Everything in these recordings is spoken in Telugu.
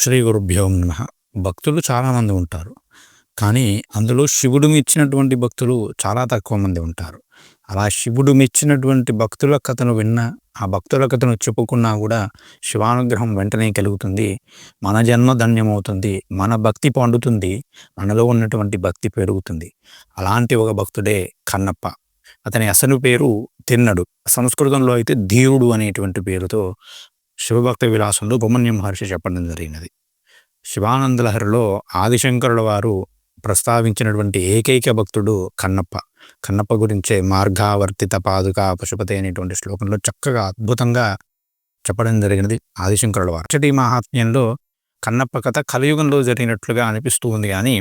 శ్రీ గురుభ్యో నమ. భక్తులు చాలామంది ఉంటారు. కానీ అందులో శివుడు మెచ్చినటువంటి భక్తులు చాలా తక్కువ మంది ఉంటారు. అలా శివుడు మెచ్చినటువంటి భక్తుల కథను విన్న ఆ భక్తుల కథను చెప్పుకున్నా కూడా శివానుగ్రహం వెంటనే కలుగుతుంది. మన జన్మ ధన్యమవుతుంది. మన భక్తి పండుతుంది. మనలో ఉన్నటువంటి భక్తి పెరుగుతుంది. అలాంటి ఒక భక్తుడే కన్నప్ప. అతని అసలు పేరు తిన్నడు. సంస్కృతంలో అయితే ధీరుడు అనేటువంటి పేరుతో శివభక్త విలాసంలో ఉపమన్య మహర్షి చెప్పడం జరిగినది. శివానంద లహరిలో ఆదిశంకరుల వారు ప్రస్తావించినటువంటి ఏకైక భక్తుడు కన్నప్ప. కన్నప్ప గురించే మార్గావర్తిత పాదుక పశుపతి అనేటువంటి శ్లోకంలో చక్కగా అద్భుతంగా చెప్పడం జరిగినది ఆదిశంకరుల వారు. చటి మహాత్మ్యంలో కన్నప్ప కథ కలియుగంలో జరిగినట్లుగా అనిపిస్తూ ఉంది కానీ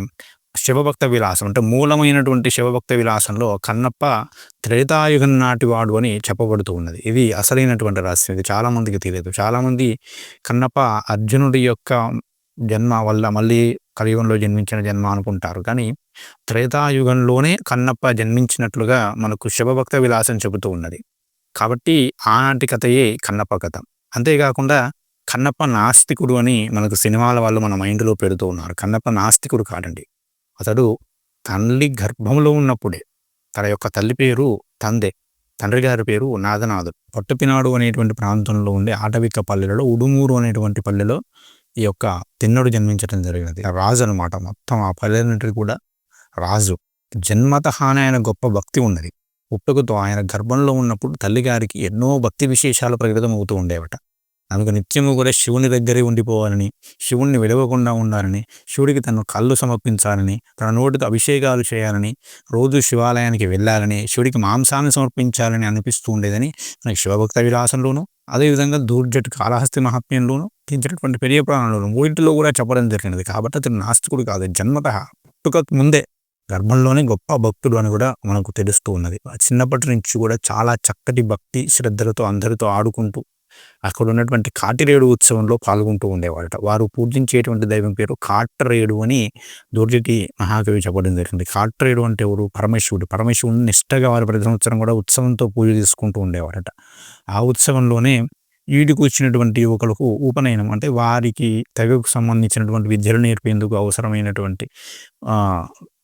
శివభక్త విలాసం అంటే మూలమైనటువంటి శివభక్త విలాసంలో కన్నప్ప త్రేతాయుగం నాటివాడు అని చెప్పబడుతూ ఉన్నది. ఇది అసలైనటువంటి రహస్యం. ఇది చాలామందికి తెలియదు. చాలామంది కన్నప్ప అర్జునుడి యొక్క జన్మ వల్ల మళ్ళీ కలియుగంలో జన్మించిన జన్మ అనుకుంటారు. కానీ త్రేతాయుగంలోనే కన్నప్ప జన్మించినట్లుగా మనకు శివభక్త విలాసం చెబుతూ ఉన్నది. కాబట్టి ఆనాటి కథయే కన్నప్ప కథ. అంతేకాకుండా కన్నప్ప నాస్తికుడు అని మనకు సినిమాల వాళ్ళు మన మైండ్లో పెడుతూ ఉన్నారు. కన్నప్ప నాస్తికుడు కాదండి. అతడు తల్లి గర్భంలో ఉన్నప్పుడే తన యొక్క తల్లి పేరు తందే. తండ్రి గారి పేరు నాదనాథుడు. పట్టుపినాడు అనేటువంటి ప్రాంతంలో ఉండే ఆటవిక పల్లెలలో ఉడుమూరు అనేటువంటి పల్లెలో ఈ యొక్క తిన్నడు జన్మించడం జరిగినది. రాజు అనమాట మొత్తం ఆ పల్లెన్నింటికి కూడా రాజు. జన్మతహాన ఆయన గొప్ప భక్తి ఉన్నది. పుట్టుకతో ఆయన గర్భంలో ఉన్నప్పుడు తల్లిగారికి ఎన్నో భక్తి విశేషాలు ప్రకటితం అవుతూ ఉండేవట. ఆమెకు నిత్యము కూడా శివుని దగ్గరే ఉండిపోవాలని శివుణ్ణి విడవకుండా ఉండాలని శివుడికి తన కళ్ళు సమర్పించాలని తన నోటితో అభిషేకాలు చేయాలని రోజు శివాలయానికి వెళ్ళాలని శివుడికి మాంసాన్ని సమర్పించాలని అనిపిస్తూ ఉండేదని మనకి శివభక్త విలాసంలోను అదేవిధంగా దూర్జట్ కాళహస్తి మహాత్మ్యంలోను తీర్చినటువంటి పెరియ ప్రాణంలోను మూడింటిలో కూడా చెప్పడం జరిగినది. కాబట్టి అతను నాస్తికుడు కాదు జన్మత పుట్టుక ముందే గర్భంలోనే గొప్ప భక్తుడు అని కూడా మనకు తెలుస్తూ ఉన్నది. చిన్నప్పటి నుంచి కూడా చాలా చక్కటి భక్తి శ్రద్ధలతో అందరితో ఆడుకుంటూ అక్కడ ఉన్నటువంటి కాటిరేడు ఉత్సవంలో పాల్గొంటూ ఉండేవాడట వారు పూజించేటువంటి దైవం పేరు కాట్రేడు అని దుర్జటి మహాకవి చెప్పడం జరిగింది. కాట్రేడు అంటే ఎవరు? పరమేశ్వరుడు. పరమేశ్వరుని నిష్టగా వారు ప్రతి సంవత్సరం కూడా ఉత్సవంతో పూజ తీసుకుంటూ ఉండేవాడట ఆ ఉత్సవంలోనే ఈడికి వచ్చినటువంటి యువకులకు ఉపనయనం అంటే వారికి తెగకు సంబంధించినటువంటి విద్యలు నేర్పేందుకు అవసరమైనటువంటి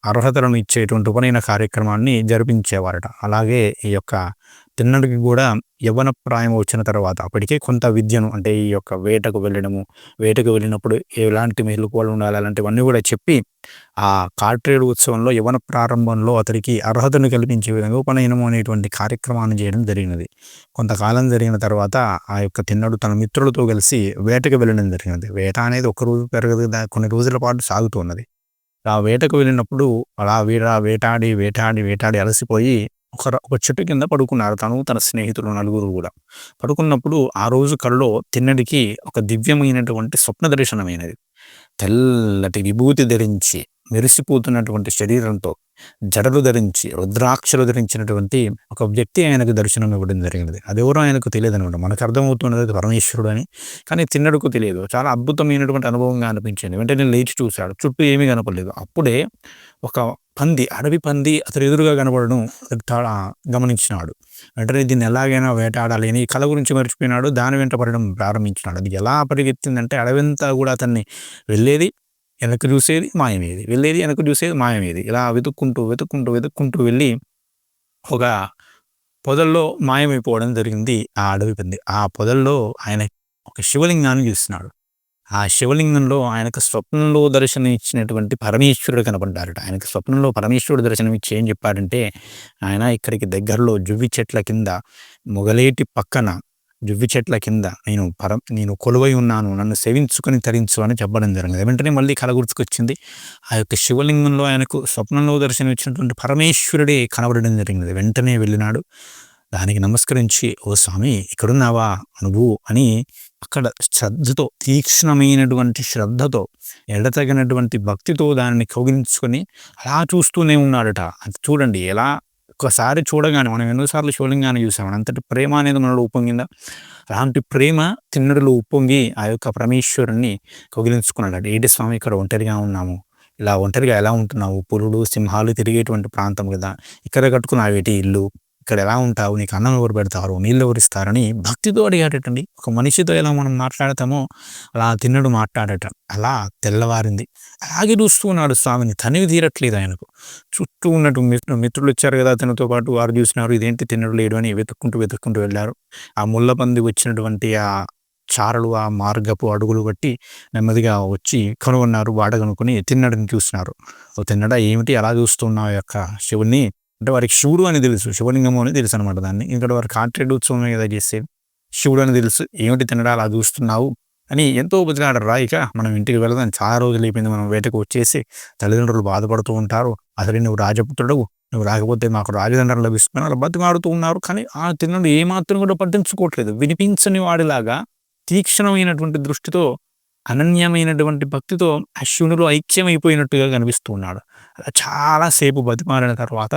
అర్హతలను ఇచ్చేటువంటి ఉపనయన కార్యక్రమాన్ని జరిపించేవారట. అలాగే ఈ యొక్క తిన్నడికి కూడా యవ్వన ప్రాయం వచ్చిన తర్వాత అప్పటికే కొంత విద్యను అంటే ఈ యొక్క వేటకు వెళ్ళడము వేటకు వెళ్ళినప్పుడు ఎలాంటి మెలుకోలు ఉండాలి అలాంటివన్నీ కూడా చెప్పి ఆ కార్ట్రేడ్ ఉత్సవంలో యవ్వన ప్రారంభంలో అతడికి అర్హతను కల్పించే విధంగా ఉపనయనం అనేటువంటి కార్యక్రమాన్ని చేయడం జరిగినది. కొంతకాలం జరిగిన తర్వాత ఆ యొక్క తిన్నడు తన మిత్రులతో కలిసి వేటకు వెళ్ళడం జరిగినది. వేట అనేది ఒక రోజు పెరగదు కొన్ని రోజుల పాటు సాగుతున్నది ఆ వేటకు వెళ్ళినప్పుడు అలా వీడ వేటాడి వేటాడి వేటాడి అలసిపోయి ఒక ఒక చెట్టు కింద పడుకున్నారు తను తన స్నేహితులు నలుగురు కూడా. పడుకున్నప్పుడు ఆ రోజు కళ్ళలో తిన్నడికి ఒక దివ్యమైనటువంటి స్వప్న దర్శనమైనది. తెల్లటి విభూతి ధరించి మెరిసిపోతున్నటువంటి శరీరంతో జడలు ధరించి రుద్రాక్షలు ధరించినటువంటి ఒక వ్యక్తి ఆయనకు దర్శనం ఇవ్వడం జరిగినది. అది ఎవరో ఆయనకు తెలియదు అనమాట మనకు అర్థమవుతున్నది పరమేశ్వరుడు అని. కానీ తిన్నడుకు తెలియదు. చాలా అద్భుతమైనటువంటి అనుభవంగా అనిపించింది. వెంటనే లేచి చూశాడు. చుట్టూ ఏమీ కనపడలేదు. అప్పుడే ఒక పంది అడవి పంది అతడు ఎదురుగా కనబడడం గమనించినాడు. వెంటనే దీన్ని ఎలాగైనా వేటాడాలి అని కళ గురించి మర్చిపోయినాడు. దాని వెంట పడడం ప్రారంభించినాడు. అది ఎలా పరిగెత్తిందంటే అడవింతా కూడా అతన్ని వెళ్ళేది వెనక్కి చూసేది మాయమేది వెళ్ళేది వెనక్కి చూసేది మాయమేది ఇలా వెతుక్కుంటూ వెతుక్కుంటూ వెతుక్కుంటూ వెళ్ళి ఒక పొదల్లో మాయమైపోవడం జరిగింది. ఆ అడవి పంది. ఆ పొదల్లో ఆయన ఒక శివలింగాన్ని చూస్తున్నాడు. ఆ శివలింగంలో ఆయనకు స్వప్నంలో దర్శనం ఇచ్చినటువంటి పరమేశ్వరుడు కనపడ్డారట. ఆయనకు స్వప్నంలో పరమేశ్వరుడు దర్శనం ఇచ్చి ఏం చెప్పాడంటే ఆయన ఇక్కడికి దగ్గరలో జువ్వి చెట్ల కింద మొగలేటి పక్కన జువ్వి చెట్ల కింద నేను పరం నేను కొలువై ఉన్నాను నన్ను సేవించుకొని తరించు అని చెప్పడం జరిగింది. వెంటనే మళ్ళీ కల గుర్తుకొచ్చింది. ఆ యొక్క శివలింగంలో ఆయనకు స్వప్నంలో దర్శనం ఇచ్చినటువంటి పరమేశ్వరుడే కనబడడం జరిగింది. వెంటనే వెళ్ళినాడు. దానికి నమస్కరించి ఓ స్వామి ఇక్కడున్నావా? నువ్వు అని అక్కడ శ్రద్ధతో తీక్ష్ణమైనటువంటి శ్రద్ధతో ఎడతగినటువంటి భక్తితో దానిని కౌగిలించుకొని అలా చూస్తూనే ఉన్నాడట. అది చూడండి ఎలా ఒక్కసారి చూడగానే మనం ఎన్నోసార్లు శివలింగాన్ని చూసాం. అంతటి ప్రేమ అనేది మనలో ఉప్పొంగిందా? అలాంటి ప్రేమ తిన్నడిలో ఉప్పొంగి ఆ యొక్క పరమేశ్వరుణ్ణి కౌగిలించుకున్నాడు ఏటి స్వామి ఇక్కడ ఒంటరిగా ఉన్నాము? ఇలా ఒంటరిగా ఎలా ఉంటున్నావు? పులుడు సింహాలు తిరిగేటువంటి ప్రాంతం కదా. ఇక్కడ కట్టుకున్నావేటి ఇల్లు? ఇక్కడ ఎలా ఉంటావు? నీకు అన్నం ఎవరు పెడతారు? నీళ్ళు ఎవరు ఇస్తారని భక్తితో అడిగాడటండి. ఒక మనిషితో ఎలా మనం మాట్లాడతామో అలా తిన్నడు మాట్లాడట. అలా తెల్లవారింది. అలాగే చూస్తూ ఉన్నాడు స్వామిని. తనివి తీరట్లేదు ఆయనకు. చుట్టూ ఉన్నట్టు మిత్రు మిత్రులు వచ్చారు కదా తనతో పాటు. వారు చూసినారు ఇదేంటి తిన్నడు లేడు అని వెతుక్కుంటూ వెతుక్కుంటూ వెళ్ళారు. ఆ ముళ్ళపంది వచ్చినటువంటి ఆ చారలు ఆ మార్గపు అడుగులు బట్టి నెమ్మదిగా వచ్చి కనుగొన్నారు. వాడగనుకొని తిన్నడని చూస్తున్నారు తిన్నడా? ఏమిటి? అలా చూస్తున్నావు? ఆ యొక్క శివుణ్ణి అంటే వారికి శివుడు అని తెలుసు శివలింగము అని తెలుసు అనమాట దాన్ని. ఇంకా వారు కాట్రేడు ఉత్సవం కదా చేస్తే శివుడు అని తెలుసు ఏమిటి తినడా అలా చూస్తున్నావు అని ఎంతో బతిలాడారు రా ఇక మనం ఇంటికి వెళదాం. చాలా రోజులు అయిపోయింది మనం వేటకు వచ్చేసి తల్లిదండ్రులు బాధపడుతూ ఉంటారు. అసలు నువ్వు రాజపుత్రుడు నువ్వు రాకపోతే మాకు రాజదండ్రులు లభిస్తున్నాను అలా బతిమాడుతూ ఉన్నారు. కానీ ఆ తిన్నడు ఏమాత్రం కూడా పట్టించుకోవట్లేదు. వినిపించని వాడిలాగా తీక్షణమైనటువంటి దృష్టితో అనన్యమైనటువంటి భక్తితో ఆ శివునిలో ఐక్యమైపోయినట్టుగా కనిపిస్తూ ఉన్నాడు. అలా చాలాసేపు బతిమారిన తర్వాత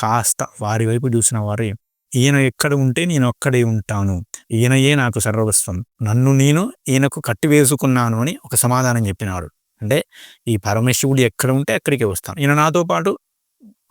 కాస్త వారి వైపు చూసిన వారి ఈయన ఎక్కడ ఉంటే నేను అక్కడే ఉంటాను. ఈయనయే నాకు సర్వస్వం. నన్ను నేను ఈయనకు కట్టివేసుకున్నాను అని ఒక సమాధానం చెప్పినాడు. అంటే ఈ పరమేశ్వరుడు ఎక్కడ ఉంటే అక్కడికే వస్తాను ఈయన నాతో పాటు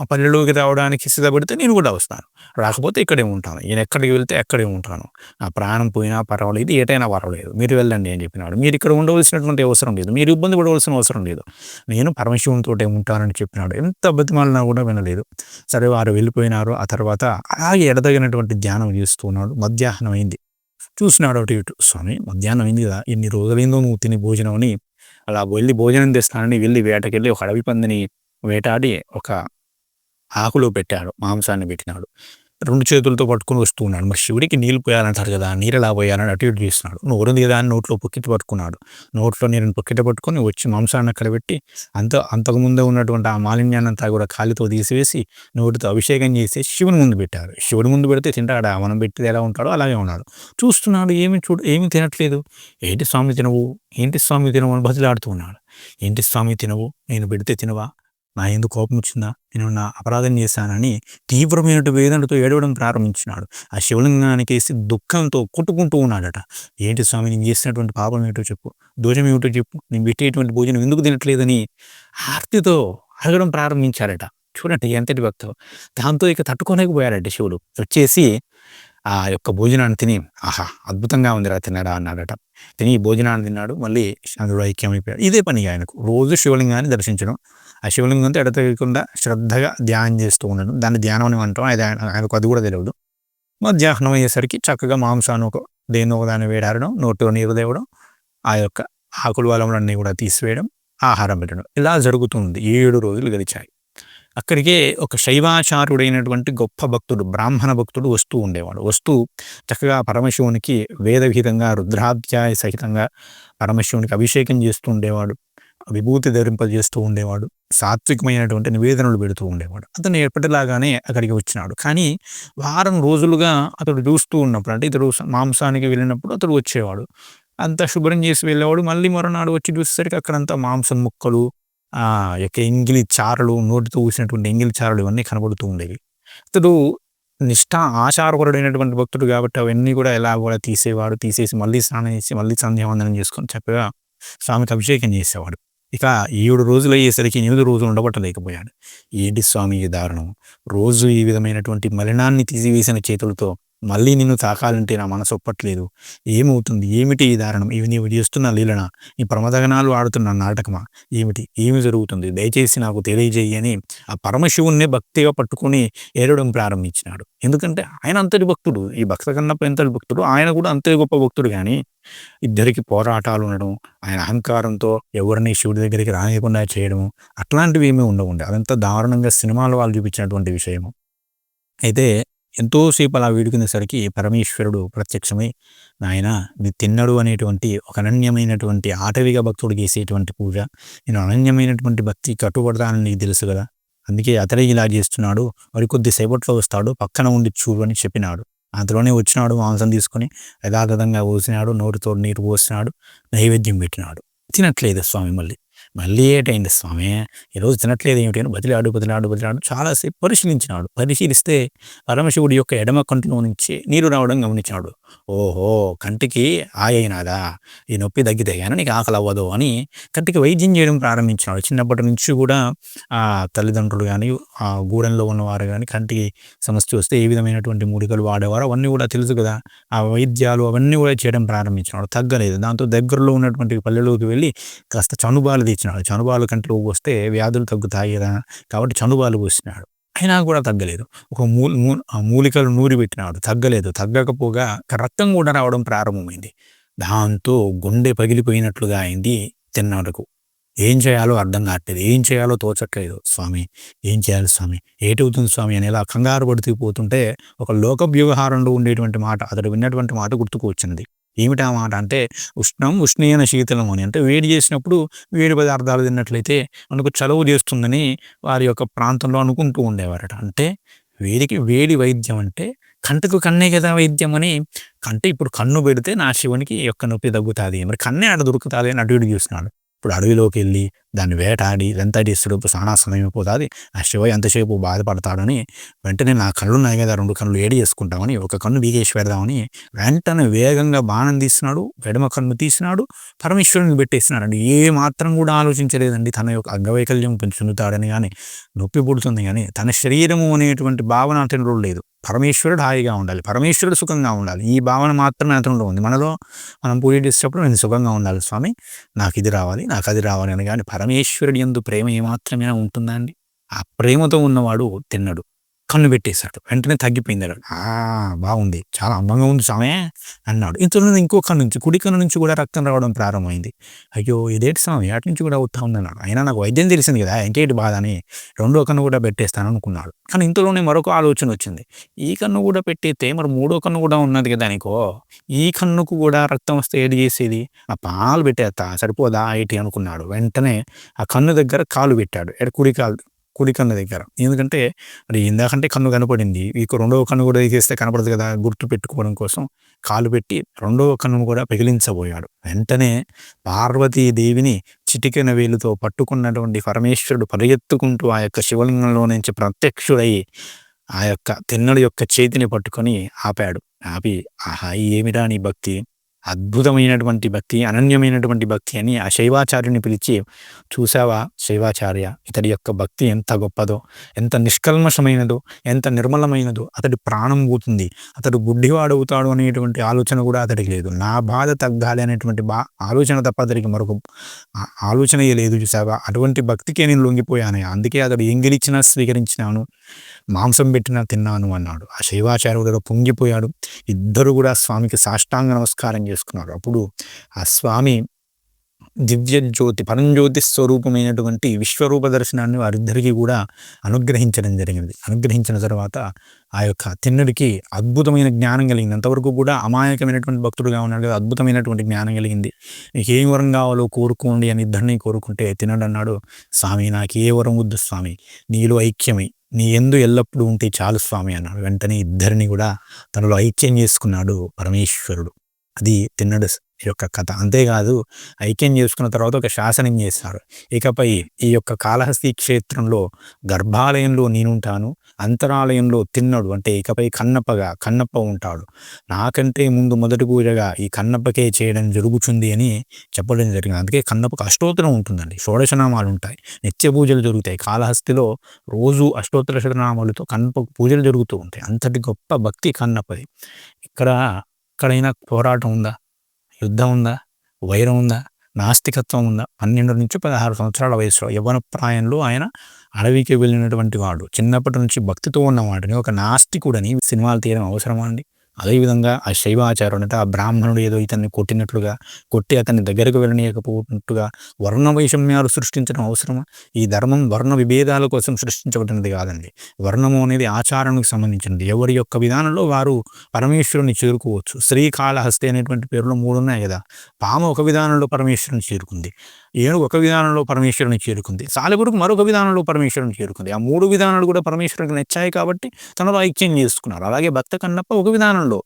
ఆ పల్లెలోకి రావడానికి సిద్ధపడితే నేను కూడా వస్తాను. రాకపోతే ఇక్కడే ఉంటాను. నేను ఎక్కడికి వెళ్తే అక్కడే ఉంటాను. నా ప్రాణం పోయినా పర్వాలేదు ఏటైనా పర్వాలేదు. మీరు వెళ్ళండి అని చెప్పినాడు. మీరు ఇక్కడ ఉండవలసినటువంటి అవసరం లేదు. మీరు ఇబ్బంది పడవలసిన అవసరం లేదు. నేను పరమశివునితోటే ఉంటానని చెప్పినాడు. ఎంత బతిమాలినా కూడా వినలేదు. సరే వారు వెళ్ళిపోయినారు. ఆ తర్వాత అలాగే ఎడదగినటువంటి ధ్యానం చేస్తున్నాడు మధ్యాహ్నం అయింది. చూసినాడు అటు ఇటు. స్వామి మధ్యాహ్నం అయింది కదా. ఎన్ని రోజులైందో నువ్వు తిని భోజనం అని. అలా వెళ్ళి భోజనం తెస్తానని వెళ్ళి వేటకెళ్ళి ఒక అడవి పందిని వేటాడి ఒక ఆకులో పెట్టాడు మాంసాన్ని పెట్టినాడు. రెండు చేతులతో పట్టుకుని వస్తూ ఉన్నాడు. మరి శివుడికి నీళ్ళు పోయాలంటారు కదా నీరు ఎలా పోయాలని అటు ఇటు చేస్తున్నాడు. నోరుంది కదా అని నోట్లో పొక్కిట్టు పట్టుకున్నాడు. నోట్లో నీరుని పొక్కిట పట్టుకొని వచ్చి మాంసాన్ని అక్కడ పెట్టి అంత అంతకుముందే ఉన్నటువంటి ఆ మాలిన్యాన్నంతా కూడా కాలితో తీసివేసి నోటితో అభిషేకం చేసి శివుని ముందు పెట్టారు శివుని ముందు పెడితే తింటాడా? మనం పెట్టేది ఎలా ఉంటాడో అలాగే ఉన్నాడు. చూస్తున్నాడు ఏమి చూడు ఏమి తినట్లేదు. ఏంటి స్వామి తినవు? ఏంటి స్వామి తినవు అని బదిలాడుతూ ఉన్నాడు. ఏంటి స్వామి తినవు? నేను పెడితే తినవా? నా ఎందుకు కోపం వచ్చిందా? నేను నా అపరాధం చేశానని తీవ్రమైన వేదనతో ఏడవడం ప్రారంభించినాడు. ఆ శివలింగానికి వేసి దుఃఖంతో కొట్టుకుంటూ ఉన్నాడట. ఏంటి స్వామి నేను చేసినటువంటి పాపం ఏమిటో చెప్పు. దోషం ఏమిటో చెప్పు. నేను పెట్టేటువంటి భోజనం ఎందుకు తినట్లేదని ఆర్తితో అడగడం ప్రారంభించాడట చూడండి ఎంతటి భక్తో. దాంతో ఇక తట్టుకోలేకపోయాడట శివుడు వచ్చేసి ఆ యొక్క భోజనాన్ని తిని ఆహా అద్భుతంగా ఉందిరా తినరా అన్నాడట తిని భోజనాన్ని తిన్నాడు. మళ్ళీ చంద్రుడు ఐక్యమైపోయాడు. ఇదే పని ఆయనకు. రోజు శివలింగాన్ని దర్శించడం. ఆ శివలింగంతో ఎడతెగకుండా శ్రద్ధగా ధ్యానం చేస్తూ ఉండడం. దాన్ని ధ్యానం అని అంటాం. అది ఆయన ఆయనకు అది కూడా తెలియదు. మధ్యాహ్నం అయ్యేసరికి చక్కగా మాంసాన్ని ఒక దేని ఒక దాన్ని వేడారడం నోట్లో నీరు తేవడం ఆ యొక్క ఆకుల వలములన్నీ కూడా తీసివేయడం ఆహారం పెట్టడం. ఇలా జరుగుతుంది. ఏడు రోజులు గడిచాయి. అక్కడికే ఒక శైవాచారుడైనటువంటి గొప్ప భక్తుడు బ్రాహ్మణ భక్తుడు వస్తూ ఉండేవాడు. వస్తూ చక్కగా పరమశివునికి వేదవిహితంగా రుద్రాధ్యాయ సహితంగా పరమశివునికి అభిషేకం చేస్తూ ఉండేవాడు. విభూతి ధరింపజేస్తూ ఉండేవాడు. సాత్వికమైనటువంటి నివేదనలు పెడుతూ ఉండేవాడు. అతను ఎప్పటిలాగానే అక్కడికి వచ్చినాడు. కానీ వారం రోజులుగా అతడు చూస్తూ ఉన్నప్పుడు అంటే ఇతడు మాంసానికి వెళ్ళినప్పుడు అతడు వచ్చేవాడు. అంతా శుభ్రం చేసి వెళ్ళేవాడు. మళ్ళీ మరోనాడు వచ్చి చూసేసరికి అక్కడంతా మాంసం ముక్కలు ఆ యొక్క ఎంగిలి చారలు నోటితో ఊసినటువంటి ఎంగిలి చారలు ఇవన్నీ కనబడుతూ ఉండేవి. అతడు నిష్ఠ ఆచారపరుడైనటువంటి భక్తుడు కాబట్టి అవన్నీ కూడా ఎలా కూడా తీసేవాడు తీసేసి మళ్ళీ స్నానం చేసి మళ్ళీ సంధ్యావందనం చేసుకొని చక్కగా స్వామికి అభిషేకం చేసేవాడు. ఇక ఏడు రోజులు అయ్యేసరికి ఎనిమిది రోజులు ఉండబట్టలేకపోయాడు. ఏంటి స్వామి ఈ దారుణం? రోజు ఈ విధమైనటువంటి మలినాన్ని తీసివేసిన చేతులతో మళ్ళీ నిన్ను తాకాలంటే నా మనసు ఒప్పట్లేదు. ఏమవుతుంది? ఏమిటి ఈ దారుణం? ఇవి నీవు చేస్తున్న లీలన? ఈ ప్రమదగనాలు ఆడుతున్న నాటకమా? ఏమిటి? ఏమి జరుగుతుంది? దయచేసి నాకు తెలియజేయని ఆ పరమశివుణ్ణి భక్తిగా పట్టుకుని ఏడవడం ప్రారంభించినాడు. ఎందుకంటే ఆయన అంతటి భక్తుడు. ఈ భక్త కన్నప్ప ఎంతటి భక్తుడు ఆయన కూడా అంతే గొప్ప భక్తుడు కానీ ఇద్దరికి పోరాటాలు ఉండడం ఆయన అహంకారంతో ఎవరిని శివుడి దగ్గరికి రానియకుండా చేయడము అట్లాంటివి ఏమీ ఉండవుండే అదంతా దారుణంగా సినిమాలు వాళ్ళు చూపించినటువంటి విషయము. అయితే ఎంతోసేపు అలా వేడుకునేసరికి పరమేశ్వరుడు ప్రత్యక్షమై నాయన ఇది తిన్నడు అనేటువంటి ఒక అనన్యమైనటువంటి ఆటవిగా భక్తుడు చేసేటువంటి పూజ నేను అనన్యమైనటువంటి భక్తి కట్టుబడతానని నీకు తెలుసు కదా? అందుకే అతడే ఇలా చేస్తున్నాడు మరి కొద్దిసేపట్లో వస్తాడు పక్కన ఉండి చూడు అని చెప్పినాడు. అంతలోనే వచ్చినాడు మాంసం తీసుకొని యథాతథంగా పోసినాడు నోటితో నీరు పోసినాడు నైవేద్యం పెట్టినాడు. తినట్లేదు స్వామి మళ్ళీ. మళ్ళీ ఏటైంది స్వామి? ఈరోజు తినట్లేదు ఏమిటి అని బతిలాడు బతిలాడు బతిలాడు చాలాసేపు పరిశీలించినాడు. పరిశీలిస్తే పరమశివుడి యొక్క ఎడమ కంటిలో నుంచి నీరు రావడం గమనించాడు ఓహో కంటికి ఆయనాదా? ఈ నొప్పి తగ్గితే కానీ నీకు ఆకలి అవ్వదు అని కంటికి వైద్యం చేయడం ప్రారంభించినాడు. చిన్నప్పటి నుంచి కూడా ఆ తల్లిదండ్రులు కానీ ఆ గూడెంలో ఉన్నవారు కానీ కంటికి సమస్య వస్తే ఏ విధమైనటువంటి మూలికలు వాడేవారు అవన్నీ కూడా తెలుసు కదా. ఆ వైద్యాలు అవన్నీ కూడా చేయడం ప్రారంభించినాడు. తగ్గలేదు. దాంతో దగ్గరలో ఉన్నటువంటి పల్లెలోకి వెళ్ళి కాస్త చనుబాలు తెచ్చినాడు చనుబాలు కంట్లో వస్తే వ్యాధులు తగ్గుతాయి కదా కాబట్టి చనుబాలు పోసినాడు. అయినా కూడా తగ్గలేదు. ఒక మూల మూ- మూలికలు నూరి పెట్టినాడు తగ్గలేదు. తగ్గకపోగా రక్తం కూడా రావడం ప్రారంభమైంది. దాంతో గుండె పగిలిపోయినట్లుగా అయింది తిన్నాడుకు. ఏం చేయాలో అర్థం కావట్లేదు. ఏం చేయాలో తోచట్లేదు. స్వామి ఏం చేయాలి స్వామి? ఏటవుతుంది స్వామి? అని ఇలా కంగారు పడుతూ పోతుంటే ఒక లోక వ్యవహారంలో ఉండేటువంటి మాట అతడు విన్నటువంటి మాట గుర్తుకు వచ్చింది. ఏమిటా మాట అంటే ఉష్ణం ఉష్ణీయన శీతలం అని. అంటే వేడి చేసినప్పుడు వేడి పదార్థాలు తిన్నట్లయితే మనకు చలువ చేస్తుందని వారి యొక్క ప్రాంతంలో అనుకుంటూ ఉండేవారట. అంటే వేడికి వేడి వైద్యం అంటే కంటకు కన్నే కదా వైద్యం అని. కంటే ఇప్పుడు కన్ను పెడితే నా శివునికి యొక్క నొప్పి తగ్గుతుంది. మరి కన్నే ఆడ దొరుకుతుంది అని అటు ఇటు చూస్తున్నాడు. ఇప్పుడు అడవిలోకి వెళ్ళి దాన్ని వేటాడి ఇదంతా చేసేటప్పుడు చాలా సమయం అయిపోతుంది. ఆ శివ ఎంతసేపు బాధపడతాడని వెంటనే నా కళ్ళు ఉన్నాయి కదా రెండు కళ్ళు ఏడి చేసుకుంటామని ఒక కన్ను బీకేసి పెడదామని వెంటనే వేగంగా బాణం తీసినాడు వెడమ కన్ను తీసినాడు పరమేశ్వరుని పెట్టేసినాడు అండి ఏ మాత్రం కూడా ఆలోచించలేదండి తన యొక్క అంగవైకల్యం చెందుతాడని కానీ నొప్పి పుడుతుంది కానీ తన శరీరము అనేటువంటి భావన అతనిలో లేదు. పరమేశ్వరుడు హాయిగా ఉండాలి పరమేశ్వరుడు సుఖంగా ఉండాలి. ఈ భావన మాత్రమే అతనిలో ఉంది. మనలో మనం పూజ చేసేటప్పుడు నేను సుఖంగా ఉండాలి స్వామి నాకు ఇది రావాలి నాకు అది రావాలి అని కానీ పరమేశ్వరుడి ఎందు ప్రేమ ఏమాత్రమే ఉంటుందా అండి? ఆ ప్రేమతో ఉన్నవాడు తిన్నడు. కన్ను పెట్టేశాడు. వెంటనే తగ్గిపోయింది అన్నాడు. ఆ బాగుంది. చాలా అందంగా ఉంది స్వామి అన్నాడు. ఇంతలో ఇంకో కన్ను నుంచి కుడి కన్ను నుంచి కూడా రక్తం రావడం ప్రారంభమైంది. అయ్యో ఇదేంటి స్వామి? అటు నుంచి కూడా అవుతా ఉంది అన్నాడు. అయినా నాకు వైద్యం తెలిసింది కదా ఇంకేటి బాధ అని రెండో కన్ను కూడా పెట్టేస్తాను అనుకున్నాడు. కానీ ఇంతలోనే మరొక ఆలోచన వచ్చింది. ఈ కన్ను కూడా పెట్టేస్తే మరి మూడో కన్ను కూడా ఉన్నది కదా నీకో? ఈ కన్నుకు కూడా రక్తం వస్తే ఏది చేసేది? ఆ పాలు పెట్టేస్తా సరిపోదా ఏంటి అనుకున్నాడు. వెంటనే ఆ కన్ను దగ్గర కాలు పెట్టాడు. ఎడ కుడి కాలు కుడి కన్ను దగ్గర. ఎందుకంటే అది ఇందాకంటే కన్ను కనపడింది. ఇక రెండవ కన్ను కూడా తీసేస్తే కనపడదు కదా గుర్తు పెట్టుకోవడం కోసం. కాలు పెట్టి రెండవ కన్ను కూడా పెగిలించబోయాడు. వెంటనే పార్వతీదేవిని చిటికెన వేలుతో పట్టుకున్నటువంటి పరమేశ్వరుడు పరిగెత్తుకుంటూ ఆ యొక్క శివలింగంలో నుంచి ప్రత్యక్షుడై ఆ యొక్క తిన్నడు యొక్క చేతిని పట్టుకొని ఆపాడు. ఆపి ఆహా ఏమిరా నీ భక్తి? అద్భుతమైనటువంటి భక్తి అనన్యమైనటువంటి భక్తి అని ఆ శైవాచార్యుని పిలిచి చూసావా శైవాచార్య ఇతడి యొక్క భక్తి ఎంత గొప్పదో ఎంత నిష్కల్మషమైనదో ఎంత నిర్మలమైనదో అతడి ప్రాణం పోతుంది అతడు గుడ్డివాడవుతాడు అనేటువంటి ఆలోచన కూడా అతడికి లేదు. నా బాధ తగ్గాలి అనేటువంటి బా ఆలోచన తప్ప అతడికి మరొక ఆలోచనయే ఆలోచన లేదు చూసావా అటువంటి భక్తికే నేను లొంగిపోయాను అందుకే అతడు ఎంగిలిచ్చినా స్వీకరించినాను మాంసం పెట్టినా తిన్నాను అన్నాడు. ఆ శైవాచార్యుడు పొంగిపోయాడు. ఇద్దరు కూడా స్వామికి సాష్టాంగ నమస్కారం చేసుకున్నారు అప్పుడు ఆ స్వామి దివ్యజ్యోతి పరంజ్యోతి స్వరూపమైనటువంటి విశ్వరూప దర్శనాన్ని వారిద్దరికీ కూడా అనుగ్రహించడం జరిగింది. అనుగ్రహించిన తర్వాత ఆ యొక్క తిన్నుడికి అద్భుతమైన జ్ఞానం కలిగింది. అంతవరకు కూడా అమాయకమైనటువంటి భక్తుడుగా ఉన్నాడు కదా అద్భుతమైనటువంటి జ్ఞానం కలిగింది. నీకు ఏ వరం కావాలో కోరుకోండి అని ఇద్దరిని కోరుకుంటే తినడు అన్నాడు స్వామి నాకు ఏ వరం వద్దు స్వామి. నీలో ఐక్యమై. నీ ఎందు ఎల్లప్పుడూ ఉంటే చాలు స్వామి అన్నాడు. వెంటనే ఇద్దరిని కూడా తనలో ఐక్యం చేసుకున్నాడు పరమేశ్వరుడు. అది తిన్నడు యొక్క కథ. అంతేకాదు ఐక్యం చేసుకున్న తర్వాత ఒక శాసనం చేస్తారు ఇకపై ఈ యొక్క కాళహస్తి క్షేత్రంలో గర్భాలయంలో నేనుంటాను అంతరాలయంలో తిన్నడు. అంటే ఇకపై కన్నప్పగా కన్నప్ప ఉంటాడు. నాకంటే ముందు మొదటి పూజగా ఈ కన్నప్పకే చేయడం జరుగుతుంది అని చెప్పడం జరిగింది. అందుకే కన్నప్పకు అష్టోత్తరం ఉంటుందండి. షోడశనామాలు ఉంటాయి. నిత్య పూజలు జరుగుతాయి. కాళహస్తిలో రోజు అష్టోత్తర శతనామాలతో కన్నప్పకు పూజలు జరుగుతూ ఉంటాయి. అంతటి గొప్ప భక్తి కన్నప్పది. ఇక్కడ ఎక్కడైనా పోరాటం ఉందా? యుద్ధం ఉందా? వైరం ఉందా? నాస్తికత్వం ఉందా? పన్నెండు నుంచి పదహారు సంవత్సరాల వయసులో యవ్వన ప్రాయంలో ఆయన అడవికి వెళ్ళినటువంటి వాడు. చిన్నప్పటి నుంచి భక్తితో ఉన్నవాడిని ఒక నాస్తికుడని సినిమాలు తీయడం అవసరమా అండి? అదేవిధంగా ఆ శైవాచార్యుడు అంటే ఆ బ్రాహ్మణుడు ఏదో ఇతన్ని కొట్టినట్లుగా కొట్టి అతన్ని దగ్గరకు వెళ్ళనీయకపోతున్నట్టుగా వర్ణ వైషమ్యాలు సృష్టించడం అవసరమా? ఈ ధర్మం వర్ణ విభేదాల కోసం సృష్టించబడినది కాదండి. వర్ణము అనేది ఆచారానికి సంబంధించినది. ఎవరి యొక్క విధానంలో వారు పరమేశ్వరుని చేరుకోవచ్చు. శ్రీకాళహస్తి అనేటువంటి పేరులో మూడు ఉన్నాయి కదా. పాము ఒక విధానంలో పరమేశ్వరుని చేరుకుంది. ఏనుగు ఒక విధానంలో పరమేశ్వరుని చేరుకుంది. సాలెపురుగు మరొక విధానంలో పరమేశ్వరుని చేరుకుంది. ఆ మూడు విధానాలు కూడా పరమేశ్వరునికి నచ్చాయి కాబట్టి తనలో ఐక్యం చేసుకున్నారు. అలాగే భక్త కన్నప్ప ఒక విధానంలో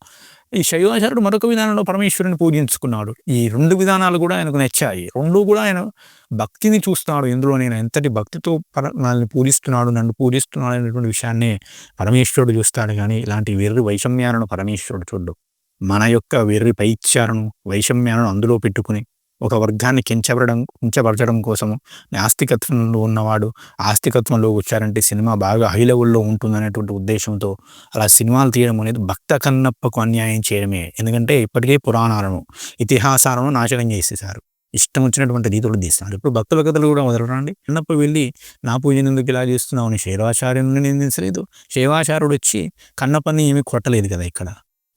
ఈ శైవాచార్యుడు మరొక విధానంలో పరమేశ్వరుని పూజించుకున్నాడు. ఈ రెండు విధానాలు కూడా ఆయనకు నచ్చాయి. రెండు కూడా ఆయన భక్తిని చూస్తున్నాడు ఎందులో నేను ఎంతటి భక్తితో పర నన్ను పూజిస్తున్నాడు నన్ను పూజిస్తున్నాడు అనేటువంటి విషయాన్ని పరమేశ్వరుడు చూస్తాడు. కానీ ఇలాంటి వెర్రి వైషమ్యాలను పరమేశ్వరుడు చూడ్డు. మన యొక్క వెర్రి పైత్యాలను వైషమ్యాలను అందులో పెట్టుకుని ఒక వర్గాన్ని కించబడడం కించపరచడం కోసము నాస్తికత్వంలో ఉన్నవాడు ఆస్తికత్వంలో వచ్చారంటే సినిమా బాగా హై లెవెల్లో ఉంటుందనేటువంటి ఉద్దేశంతో అలా సినిమాలు తీయడం అనేది భక్త కన్నప్పకు అన్యాయం చేయడమే. ఎందుకంటే ఇప్పటికే పురాణాలను ఇతిహాసాలను నాశనం చేసేసారు ఇష్టం వచ్చినటువంటి రీతులు తీస్తున్నారు. ఇప్పుడు భక్తుల కథలు కూడా వదలరండి. కన్నప్ప వెళ్ళి నా పూజను ఎందుకు ఇలా చేస్తున్నావు అని శైవాచార్యుని నిందించలేదు. శైవాచార్యుడు వచ్చి కన్నప్పని ఏమీ కొట్టలేదు కదా ఇక్కడ.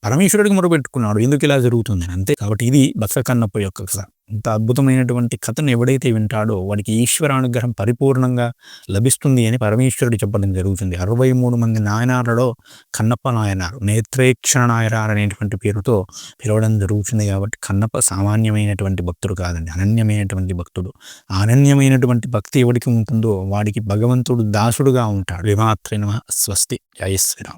పరమేశ్వరుడికి మొరపెట్టుకున్నాడు ఎందుకు ఇలా జరుగుతుంది అంతే. కాబట్టి ఇది బస కన్నప్ప యొక్క కథ. ఇంత అద్భుతమైనటువంటి కథను ఎవడైతే వింటాడో వాడికి ఈశ్వరానుగ్రహం పరిపూర్ణంగా లభిస్తుంది అని పరమేశ్వరుడు చెప్పడం జరుగుతుంది. అరవై మూడు మంది నాయనార్లలో కన్నప్ప నాయనారు నేత్రేక్షణ నాయనార్ అనేటువంటి పేరుతో పిలవడం జరుగుతుంది కాబట్టి కన్నప్ప సామాన్యమైనటువంటి భక్తుడు కాదండి. అనన్యమైనటువంటి భక్తుడు. అనన్యమైనటువంటి భక్తి ఎవరికి ఉంటుందో వాడికి భగవంతుడు దాసుడుగా ఉంటాడు. విమాత్రిన స్వస్తి. జయ శ్రీరామ్.